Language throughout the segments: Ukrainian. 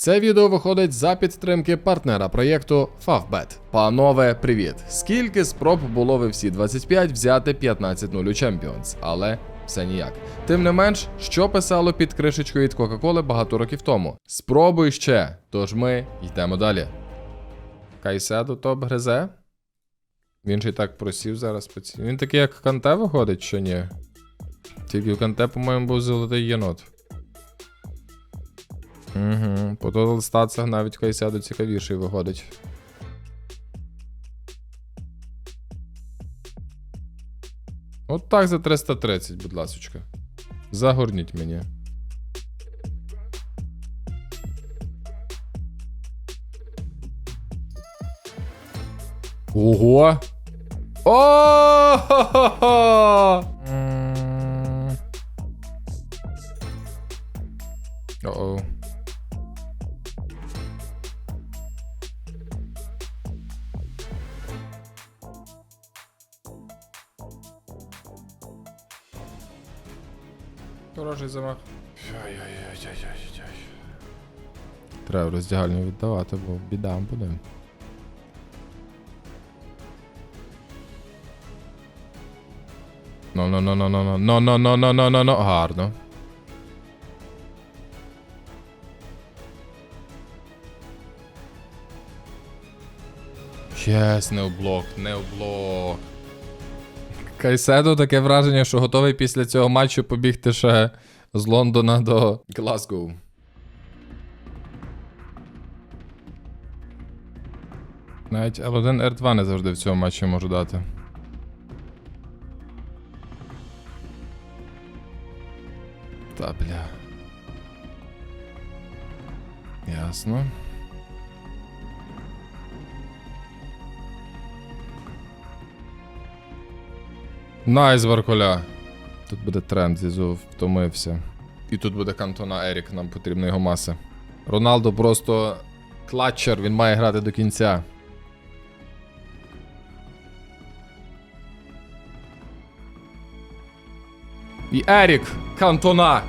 Це відео виходить за підтримки партнера проєкту Favbet. Панове, привіт! Скільки спроб було ви всі 25 взяти 15-0 у Champions, але все ніяк. Тим не менш, що писало під кришечкою від Кока-Коли багато років тому. Спробуй ще. Тож ми йдемо далі. Кайседу топ гризе. Він же і так просів зараз. Він такий, як Канте виходить, чи ні? Тільки в Канте, по-моєму, був золотий єнот. Угу. По тотал статсах навіть Кайседо цікавіший виходить. От так за 330, будь ласочка. Загорніть мені. Ого! О! О-оу. Хороший замах. Треба роздягальню віддавати, бо біда буде. Ну, ну, ну, ну, ну, ну, ну, ну, ну, ну, ну, ну, гарно. Єс, не в блок, не в блок. Кайседо таке враження, що готовий після цього матчу побігти ще з Лондона до Глазгоу. Навіть L1 R2 не завжди в цьому матчі можу дати. Та бля. Ясно. Найс, Варколя. Тут буде тренд, зізу втомився. І тут буде Кантона Ерік, нам потрібна його маса. Роналдо просто клатчер, він має грати до кінця. І Ерік Кантона.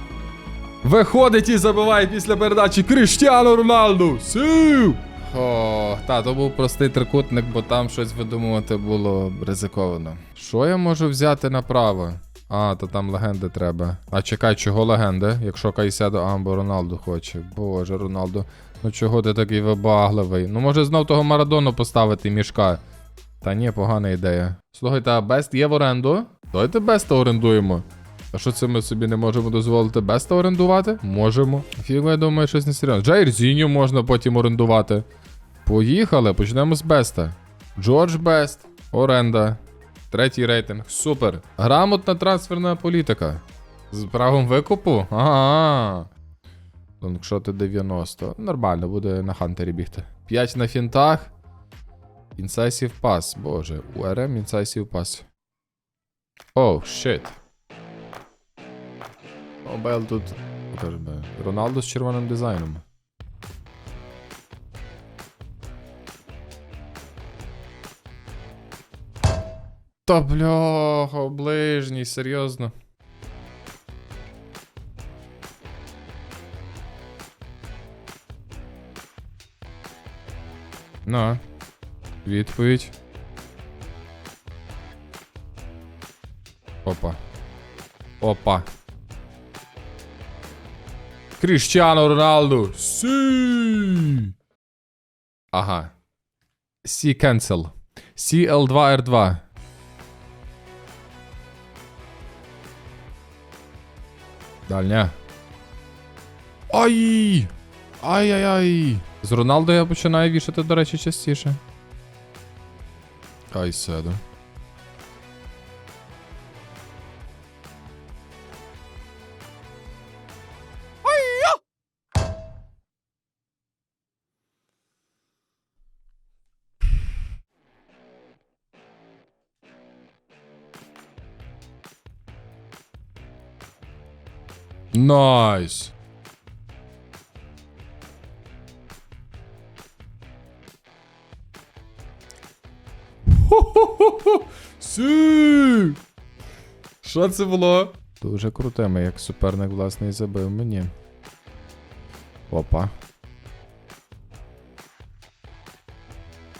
Виходить і забиває після передачі Кріштіану Роналду. Сів! О, та, то був простий трикутник, бо там щось видумувати було ризиковано. Що я можу взяти направо? А, то там легенди треба. А чекай, чого легенди? Якщо Кайседо Амбо Роналду хоче. Боже, Роналду. Ну чого ти такий вибагливий? Ну може знов того Марадону поставити мішка. Та ні, погана ідея. Слухайте, а Бест є в оренду? Давайте Беста орендуємо. А що це ми собі не можемо дозволити Беста орендувати? Можемо. Фіго, я думаю, щось не серйозно. Джайрзіню можна потім орендувати. Поїхали, почнемо з Беста. Джордж Бест, оренда. Третій рейтинг. Супер. Грамотна трансферна політика. З правом викупу? Ага. Лонгшоти 90. Нормально, буде на Хантері бігти. 5 на фінтах. Інсайсів пас. Боже, УРМ інсайсів пас. Оу, щит. О, Бейл тут. Роналдо з червоним дизайном. Та бляха, ближній, серйозно. На. Відповідь. Опа. Опа. Кріштіано Роналду. Сі. Ага. Сі cancel. CL2R2. Дальня. Ай! Ай-яй-яй! З Роналдо я починаю вішати, до речі, частіше. Ай Найс. Хо-хо-хо-хо! Сі! Що це було? Дуже круте, ми як суперник власне і забив мені. Опа.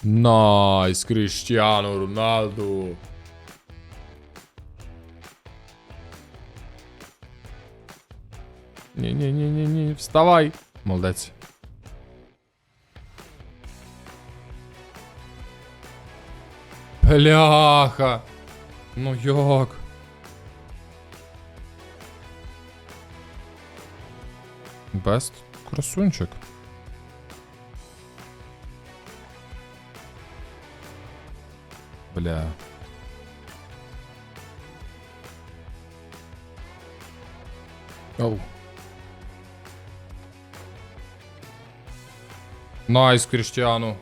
Найс, Кріштіану Роналду. Ні-ні-ні-ні-ні, вставай. Молодець. Бляха. Ну як? Бест красунчик. Бля. Оу. Найс, Кріштіану.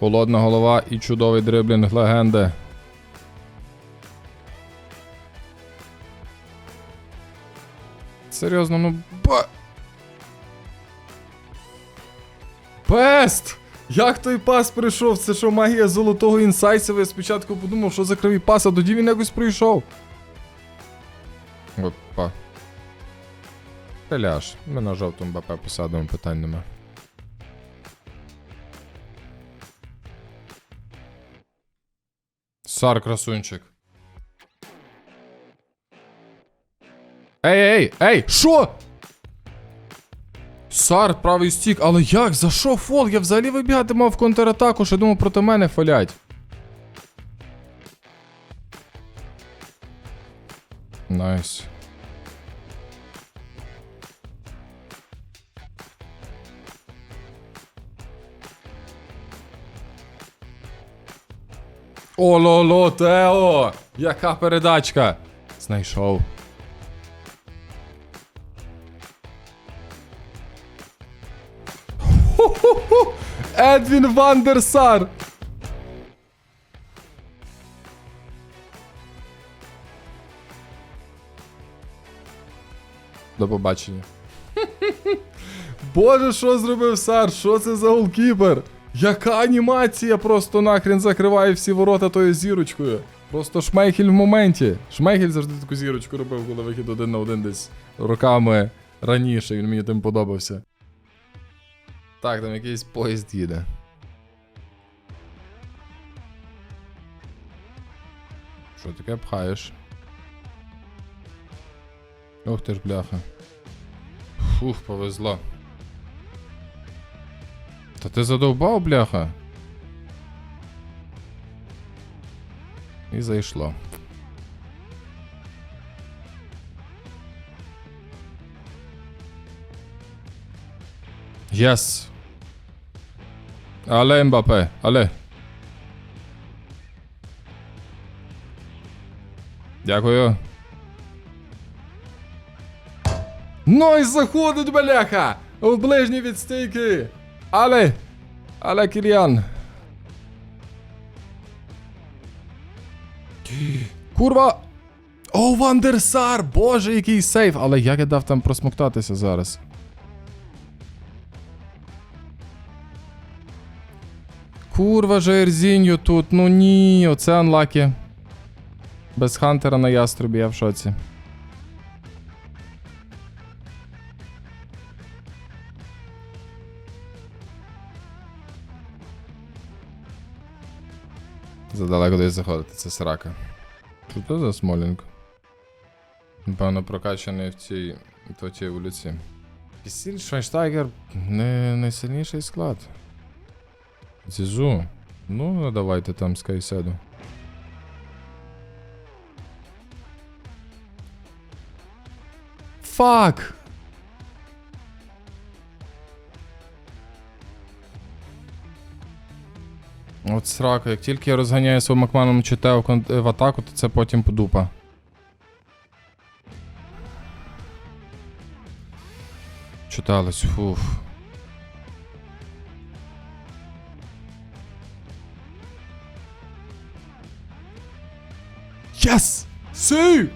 Холодна голова і чудовий дриблінг легенди. Серйозно, ну ба. Бест! Як той пас прийшов? Це що магія золотого інсайсів? Я спочатку подумав, що за кривий пас, а тоді він якось прийшов. Опа. Теляш, ми на жовтому БП посадимо, питань нема. Сар красунчик. Ей, ей, ей, що? Сар, правий стік, але як? За що фол? Я взагалі вибігати мав в контратаку, що думав проти мене фалять. Найс. Ололо, Тео! Яка передачка? Знайшов. Ху-ху-ху! Едвін Вандерсар! До побачення. Боже, що зробив Сар? Що це за голкіпер? Яка анімація просто нахрен закриває всі ворота тою зірочкою. Просто шмейхель в моменті. Шмейхель завжди таку зірочку робив, коли вихід один на один десь роками раніше. Він мені тим подобався. Так, там якийсь поїзд їде. Що таке пхаєш? Ох ти ж бляха. Фух, повезло. Ти задовбав, бляха? І зайшло. Єс. Але Мбапе, але. Дякую. Ну і заходить, бляха! В ближні відстійки. Але. Але Кіріан. Курва! О, Вандерсар! Боже, який сейф! Але як я дав там просмоктатися зараз? Курва, Жаерзіньо тут, ну ні, оце анлакі. Без Хантера на яструбі, я в шоці. Задалеко десь заходити, це срака. Що це за Смолінг? Напевно, прокачаний в цій в тій вулиці. Пісіль Швайнштайгер не найсильніший склад. Зізу. Ну, давайте там з Кайседу. Фак! От срака, як тільки я розганяю свого Макманом ЧТ в, в атаку, то це потім подупа. Читалось, фуф. Єс! Сі!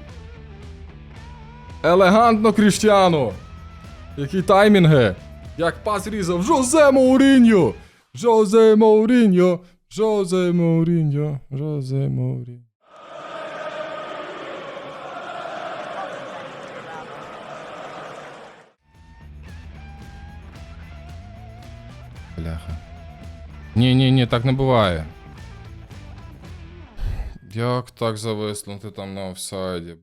Елегантно, Кріштіану! Які таймінги! Як пас різав Жозе Моуріньо! Жозе Моуріньо! Жозе Моуріньо! Жозе Моуріньо. Бляха. Ні, ні, ні, так не буває. Як так зависнути там на офсайді?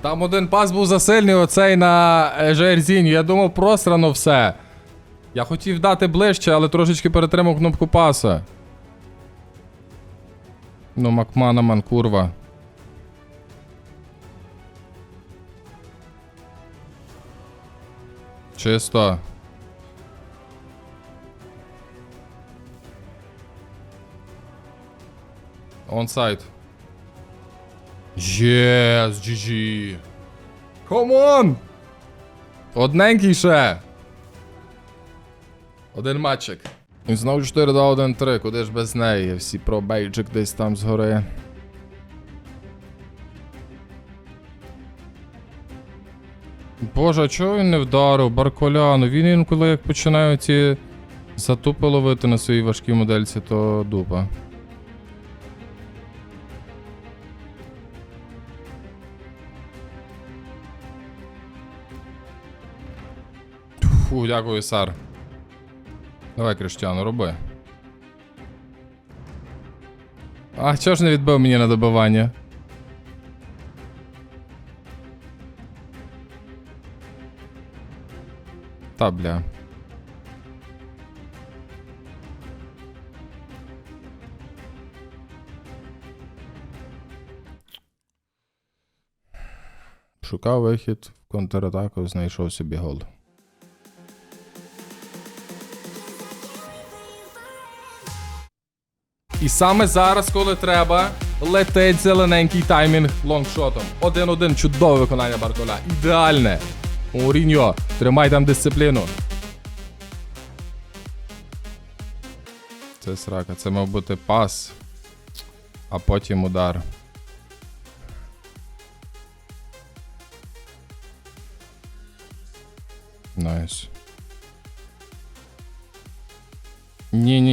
Там один пас був засильний, оцей на е, Жерзіню. Я думав, просрано все. Я хотів дати ближче, але трошечки перетримав кнопку паса. Ну, Макманаман, курва. Чисто. Онсайд. Єс, GG. Комон! Одненький ще. Один матчик. І знову 4 2 1 3, куди ж без неї? Всі про бейджик десь там згори. Боже, чого він не вдарив? Барколяну. Він інколи як починає ці затупи ловити на своїй важкій модельці, то дупа. Фу, дякую, Сар. Давай, Криштіану, роби. А чого ж не відбив мені на добивання? Та бля. Шукав вихід в контратаку, знайшов собі гол. І саме зараз, коли треба, летить зелененький таймінг лонгшотом. 1-1 чудове виконання Барколя. Ідеальне. Муріньо, тримай там дисципліну. Це срака, це мав бути пас, а потім удар. Найс. Ні-ні-ні-ні-ні-ні-ні.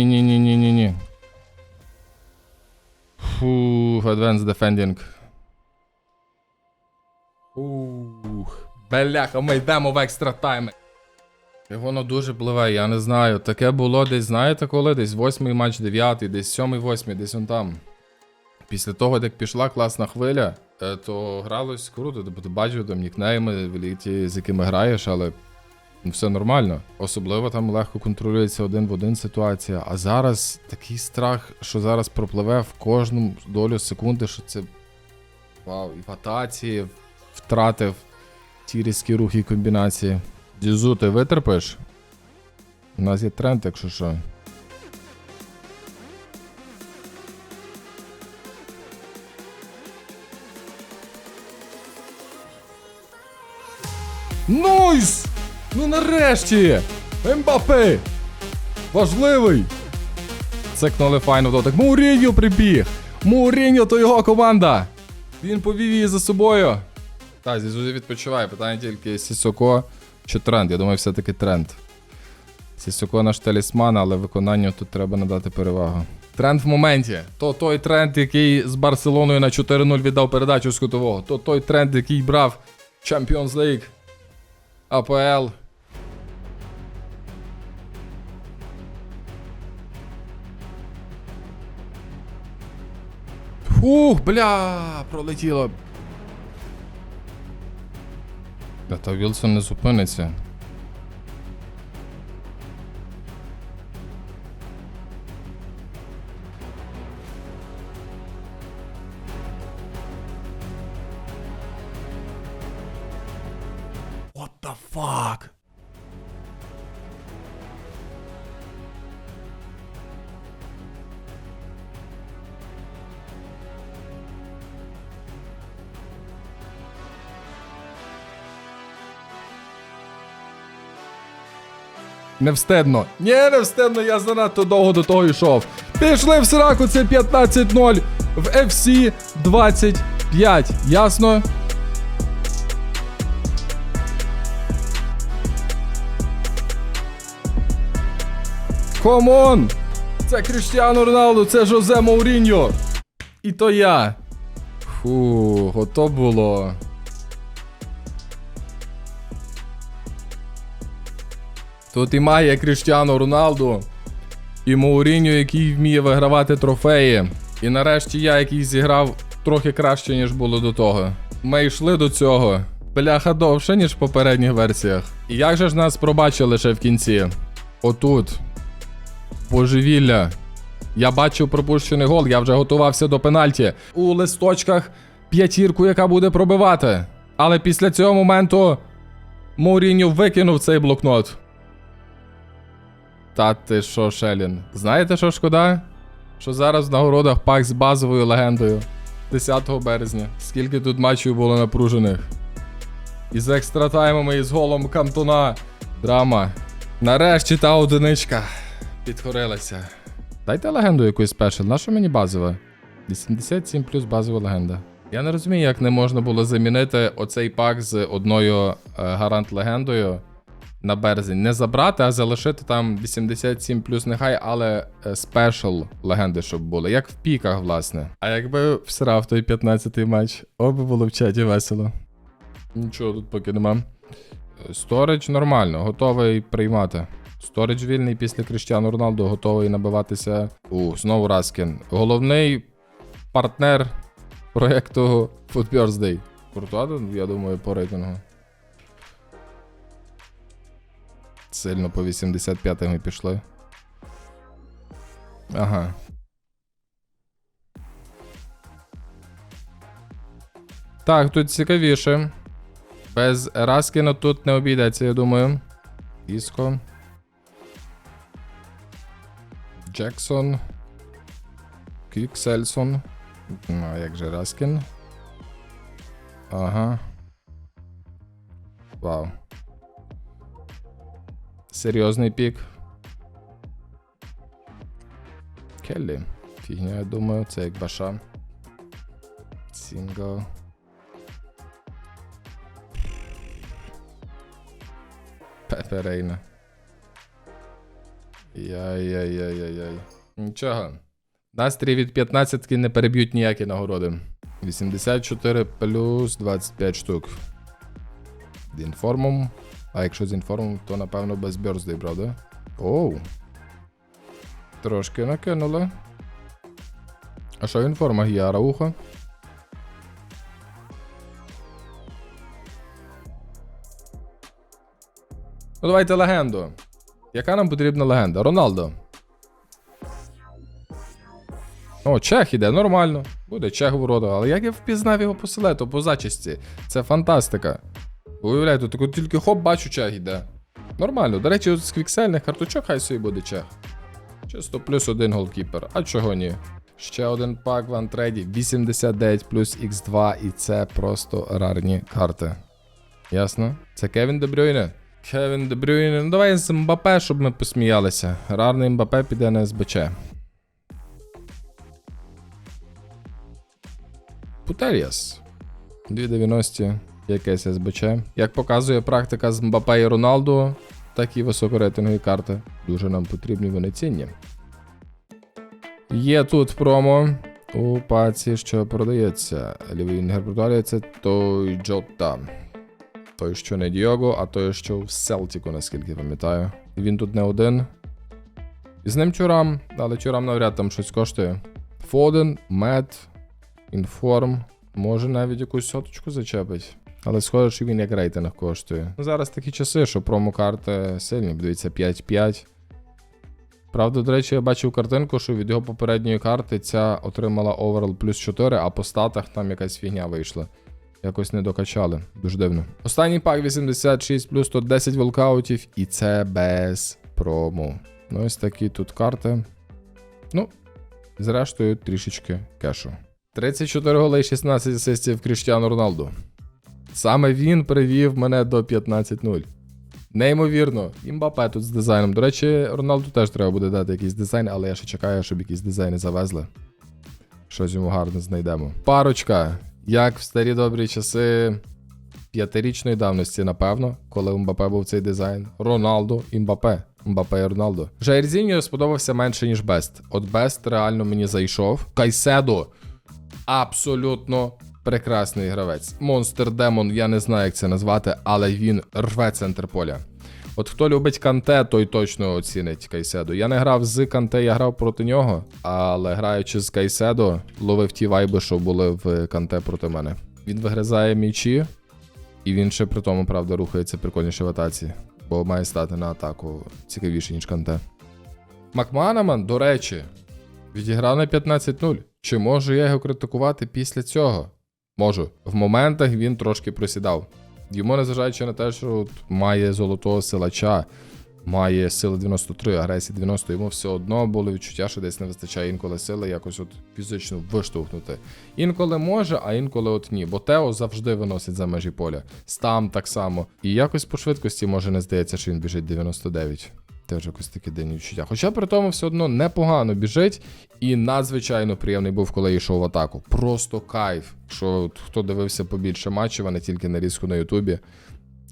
Advanced defending. Ух, бляха, ми йдемо в екстра тайми. І воно дуже пливе, я не знаю. Таке було десь, знаєте коли? Десь восьмий матч, дев'ятий, десь сьомий, восьмий, десь он там. Після того, як пішла класна хвиля, е, то гралось круто, тобто ти бачив там нікнейми, великі, з якими граєш, але все нормально. Особливо там легко контролюється один в один ситуація. А зараз такий страх, що зараз пропливе в кожну долю секунди, що це. Вау, і в атаці втратив ті різкі рухи і комбінації. Дізу, ти витерпиш? У нас є тренд, якщо що. Нойс! Ну нарешті! Ембапе! Важливий! Цикнули файно дотик. Муріньо прибіг! Муріньо то його команда! Він повів її за собою. Так, Зізузі відпочиває. Питання тільки Сісоко чи тренд. Я думаю, все-таки тренд. Сісоко наш талісман, але виконанню тут треба надати перевагу. Тренд в моменті. То той тренд, який з Барселоною на 4-0 віддав передачу з кутового. То той тренд, який брав Champions League. АПЛ. Ух, бля, пролетіло. Бля, та Вілсон не зупиниться. What the fuck? Не Невстидно. Ні, невстидно, я занадто довго до того йшов. Пішли в сраку, це 15-0 в FC 25. Ясно? Комон! Це Кріштіану Роналду, це Жозе Мауріньо. І то я. Фу, гото було. Тут і має Кріштіану Роналду, і Мауріньо, який вміє вигравати трофеї. І нарешті я, який зіграв трохи краще, ніж було до того. Ми йшли до цього. Бляха довше, ніж в попередніх версіях. І як же ж нас пробачили ще в кінці? Отут. Божевілля. Я бачив пропущений гол, я вже готувався до пенальті. У листочках п'ятірку, яка буде пробивати. Але після цього моменту Мауріньо викинув цей блокнот. Та ти що, Шелін? Знаєте, що шкода? Що зараз в нагородах пак з базовою легендою. 10 березня. Скільки тут матчів було напружених. І з екстратаймами, і з голом Кантона. Драма. Нарешті та одиничка підхорилася. Дайте легенду якусь спешл, на мені базова? 87 плюс базова легенда. Я не розумію, як не можна було замінити оцей пак з одною е, гарант легендою на березень. Не забрати, а залишити там 87 плюс нехай, але е, спешл легенди, щоб були. Як в піках, власне. А якби всрав той 15-й матч, оби було в чаті весело. Нічого тут поки нема. Сторидж нормально, готовий приймати. Сторидж вільний після Кріштіану Роналду, готовий набиватися. У, знову Раскін. Головний партнер проєкту Food Birthday. Куртуа, я думаю, по рейтингу. Сильно по 85 ми пішли. Ага. Так, тут цікавіше. Без Раскіна тут не обійдеться, я думаю. Іско. Джексон. Кіксельсон. Ну, а як же Раскін? Ага. Вау. Серйозний пік. Келлі. Фігня, я думаю, це як баша. Сінгл. Пеперейна. Яй-яй-яй-яй-яй. Нічого. Настрій від 15 не переб'ють ніякі нагороди. 84 плюс 25 штук. З А якщо з інформом, то напевно без бёрздей, правда? Оу. Трошки накинули. А що в інформах є Араухо? Ну давайте легенду. Яка нам потрібна легенда? Роналдо. О, Чех іде, нормально. Буде Чех в роду, але як я впізнав його по селету, по зачисті. Це фантастика. Уявляєте, таку тільки хоп, бачу Чех іде. Нормально. До речі, з квіксельних карточок хай собі буде Чех. Чисто плюс один голкіпер. А чого ні? Ще один пак в антреді. 89 плюс Х2, і це просто рарні карти. Ясно? Це Кевін Дебрюйне. Кевін Дебрюйне. Ну давай з Мбапе, щоб ми посміялися. Рарний Мбапе піде на СБЧ. Путеріас. 290 якесь СБЧ. Як показує практика з Мбапе і Роналду, такі високорейтингові карти. Дуже нам потрібні, вони цінні. Є тут промо у паці, що продається. Лівий інгер це той Джота. Той, що не Діого, а той, що в Селтіку, наскільки пам'ятаю. Він тут не один. І з ним Чурам, але Чурам навряд там щось коштує. Фоден, Мед, Інформ. Може навіть якусь соточку зачепить. Але схоже, що він як рейтинг коштує. Ну, зараз такі часи, що промокарти сильні, дивіться 5-5. Правда, до речі, я бачив картинку, що від його попередньої карти ця отримала оверл плюс 4, а по статах там якась фігня вийшла. Якось не докачали. Дуже дивно. Останній пак 86 плюс 110 волкаутів, і це без промо. Ну, ось такі тут карти. Ну, зрештою, трішечки кешу. 34 голей, 16 асистів Кріштіану Роналду. Саме він привів мене до 15-0. Неймовірно, імбапе тут з дизайном. До речі, Роналду теж треба буде дати якийсь дизайн, але я ще чекаю, щоб якісь дизайни завезли. Щось йому гарне знайдемо. Парочка, як в старі добрі часи п'ятирічної давності, напевно, коли у Мбапе був цей дизайн. Роналду, Імбапе. Мбапе і Роналдо. Жаєрзіньо сподобався менше, ніж Бест. От Бест реально мені зайшов. Кайседо абсолютно прекрасний гравець. Монстер Демон, я не знаю, як це назвати, але він рве центр поля. От хто любить Канте, той точно оцінить Кайседо. Я не грав з Канте, я грав проти нього, але граючи з Кайседо, ловив ті вайби, що були в Канте проти мене. Він вигризає м'ячі, і він ще при тому, правда, рухається прикольніше в атаці, бо має стати на атаку цікавіше, ніж Канте. Макманаман, до речі, відіграв на 15-0. Чи можу я його критикувати після цього? Можу. В моментах він трошки просідав. Йому, незважаючи на те, що має золотого силача, має сили 93, агресії 90, йому все одно було відчуття, що десь не вистачає інколи сили якось от фізично виштовхнути. Інколи може, а інколи от ні. Бо Тео завжди виносить за межі поля. Стам так само. І якось по швидкості може не здається, що він біжить 99. Теж якось таке дивні відчуття. Хоча при тому все одно непогано біжить і надзвичайно приємний був, коли йшов в атаку. Просто кайф. Що хто дивився побільше матчів, а не тільки нарізку на Ютубі.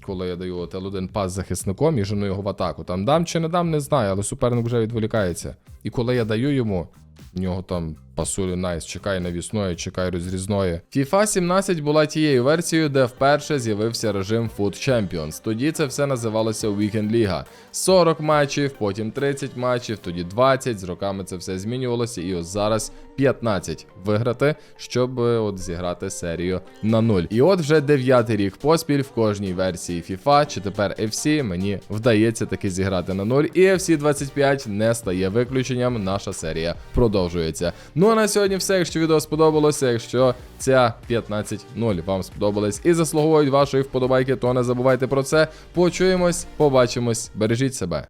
Коли я даю от L1 пас захисником і жену його в атаку. Там дам чи не дам, не знаю, але суперник вже відволікається. І коли я даю йому, в нього там пасулі найс, чекай навісної, чекай розрізної. FIFA 17 була тією версією, де вперше з'явився режим Foot Champions. Тоді це все називалося Weekend Ліга. 40 матчів, потім 30 матчів, тоді 20. З роками це все змінювалося, і ось зараз 15 виграти, щоб е, от зіграти серію на 0. І от вже дев'ятий рік поспіль в кожній версії FIFA чи тепер FC мені вдається таки зіграти на 0. І FC 25 не стає виключенням. Наша серія продовжується. Ну а на сьогодні все. Якщо відео сподобалося, якщо ця 15.0 вам сподобалась і заслуговують вашої вподобайки, то не забувайте про це. Почуємось, побачимось, бережіть себе.